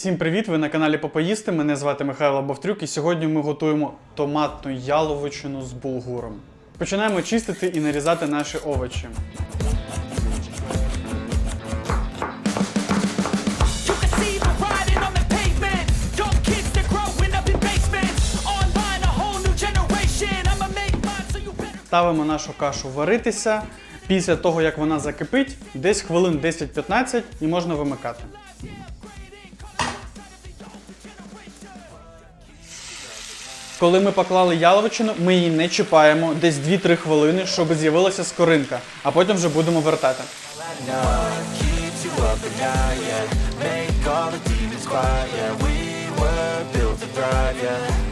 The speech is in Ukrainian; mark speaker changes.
Speaker 1: Всім привіт! Ви на каналі Попоїсти. Мене звати Михайло Бовтрюк, і сьогодні ми готуємо томатну яловичину з булгуром. Починаємо чистити і нарізати наші овочі. Ставимо нашу кашу варитися. Після того, як вона закипить, десь хвилин 10-15 і можна вимикати. Коли ми поклали яловичину, ми її не чіпаємо десь 2-3 хвилини, щоб з'явилася скоринка, а потім вже будемо вертати.
Speaker 2: yeah.